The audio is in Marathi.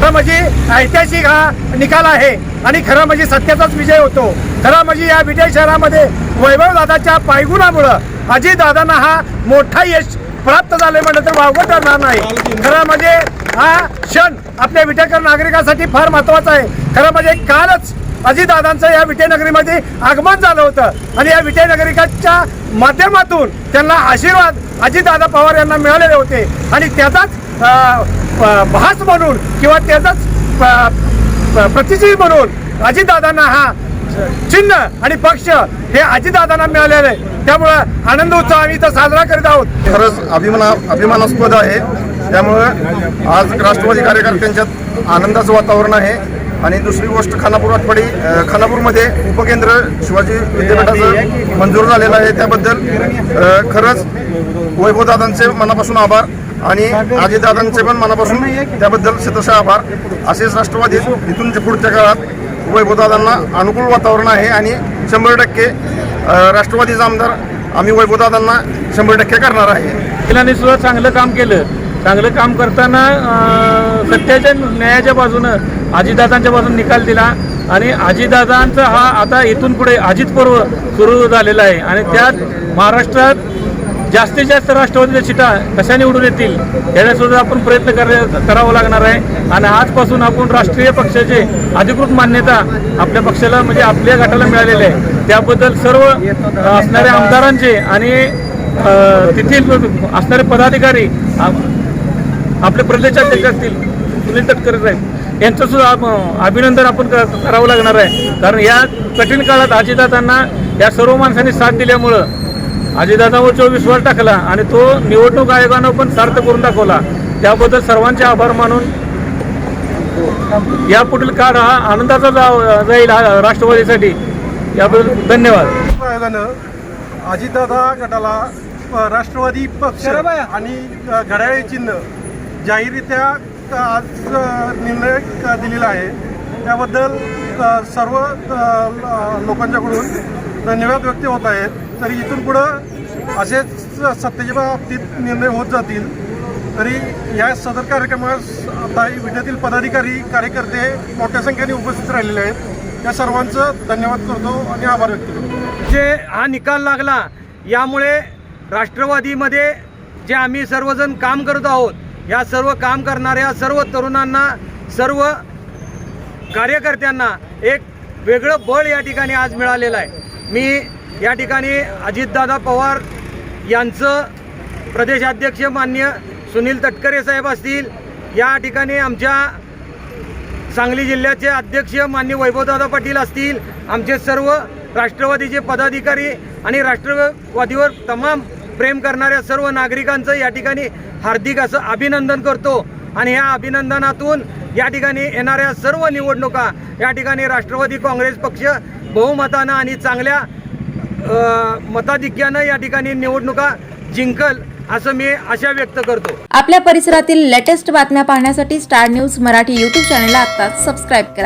खरं म्हणजे ऐतिहासिक हा निकाल आहे. आणि खरं म्हणजे सत्याचाच विजय होतो. खरं म्हणजे या विजय शहरामध्ये वैभव दादाच्या पायगुणामुळं अजित दादांना हा मोठा यश प्राप्त झाले म्हणलं तर वावगं ठरणार नाही. खरं म्हणजे हा क्षण आपल्या विटेकर नागरिकांसाठी फार महत्त्वाचा आहे. खरं म्हणजे कालच अजितदादांचं या विटेनगरीमध्ये आगमन झालं होतं. आणि या विटेनगरिकांच्या माध्यमातून त्यांना आशीर्वाद अजितदादा पवार यांना मिळालेले होते. आणि त्याचाच भास म्हणून किंवा त्याचाच प- म्हणून अजितदादांना हा चिन्ह आणि पक्ष हे अजितदादांना मिळालेलं. आहे त्यामुळं आनंद उत्सव आम्ही इथं साजरा करीत आहोत. खरंच अभिमाना अभिमानास्पद आहे. त्यामुळं आज राष्ट्रवादी कार्यकर्त्यांच्यात आनंदाचं वातावरण आहे. आणि दुसरी गोष्ट खानापूर आठवडी खानापूरमध्ये उपकेंद्र शिवाजी विद्यापीठाचं मंजूर झालेलं आहे त्याबद्दल खरंच वैभवदादांचे मनापासून आभार. आणि अजितदादांचे पण मनापासून त्याबद्दल शतशः आभार. असेच राष्ट्रवादी इथून पुढच्या काळात वैभवदादांना अनुकूल वातावरण आहे आणि शंभर टक्के राष्ट्रवादीचा आमदार आम्ही वैभवदादांना शंभर टक्के करणार आहे. वकिलांनी सुद्धा चांगलं काम केलं. चांगलं काम करताना सत्याच्या न्यायाच्या बाजूनं अजितदादांच्या बाजूने निकाल दिला. आणि अजितदादांचा हा आता इथून पुढे अजित पर्व सुरू झालेला आहे. आणि त्यात महाराष्ट्रात जास्तीत जास्त राष्ट्रवादीच्या सीटा कशा निवडून येतील याचा सुद्धा आपण प्रयत्न कर करावा लागणार आहे. आणि आजपासून आपण राष्ट्रीय पक्षाचे अधिकृत मान्यता आपल्या पक्षाला म्हणजे आपल्या गटाला मिळालेली आहे. त्याबद्दल सर्व असणाऱ्या आमदारांचे आणि तेथील असणारे पदाधिकारी आपले प्रदेशाध्यक्ष असतील सुनील तटकरे साहेब यांचं सुद्धा अभिनंदन आपण क- करावं लागणार आहे. कारण या कठीण काळात अजितदादांना या सर्व माणसांनी साथ दिल्यामुळं अजितदादावर जो विश्वास टाकला आणि तो निवडणूक आयोगानं पण सार्थ करून दाखवला. त्याबद्दल सर्वांचे आभार मानून यापुढील काळ हा आनंदाचा जा- जाईल राष्ट्रवादीसाठी. याबद्दल धन्यवाद. आयोगानं अजितदादा गटाला राष्ट्रवादी पक्ष आणि घड्याळे चिन्ह जाहीररित्या आज निर्णय दिलेला आहे. त्याबद्दल सर्व लोकांच्याकडून धन्यवाद व्यक्त होत आहेत. तरी इथून पुढं असेच सत्तेच्या बाबतीत निर्णय होत जातील. तरी या सदर कार्यक्रमास आता विद्यातील पदाधिकारी कार्यकर्ते मोठ्या संख्येने उपस्थित राहिलेले आहेत. या सर्वांचं धन्यवाद करतो आणि आभार व्यक्त करतो. जे हा निकाल लागला यामुळे राष्ट्रवादीमध्ये जे आम्ही सर्वजण काम करत आहोत या सर्व काम करणाऱ्या सर्व तरुणांना सर्व कार्यकर्त्यांना एक वेगळं बळ या ठिकाणी आज मिळालेलं आहे. मी या ठिकाणी अजितदादा पवार यांचं प्रदेशाध्यक्ष मान्य सुनील तटकरे साहेब असतील. या ठिकाणी आमच्या सांगली जिल्ह्याचे अध्यक्ष मान्य वैभवदादा पाटील असतील. आमचे सर्व राष्ट्रवादीचे पदाधिकारी आणि राष्ट्रवादीवर तमाम प्रेम करणाऱ्या सर्व नागरिकांचं या ठिकाणी हार्दिक असं अभिनंदन करतो. आणि ह्या अभिनंदनातून या ठिकाणी येणाऱ्या सर्व निवडणुका या ठिकाणी राष्ट्रवादी काँग्रेस पक्ष बहुमतानं आणि चांगल्या मताधिक्यानं या ठिकाणी निवडणुका जिंकल असं मी आशा व्यक्त करतो. आपल्या परिसरातील लेटेस्ट बातम्या पाहण्यासाठी स्टार न्यूज मराठी यूट्यूब चॅनलला आता सबस्क्राईब करा.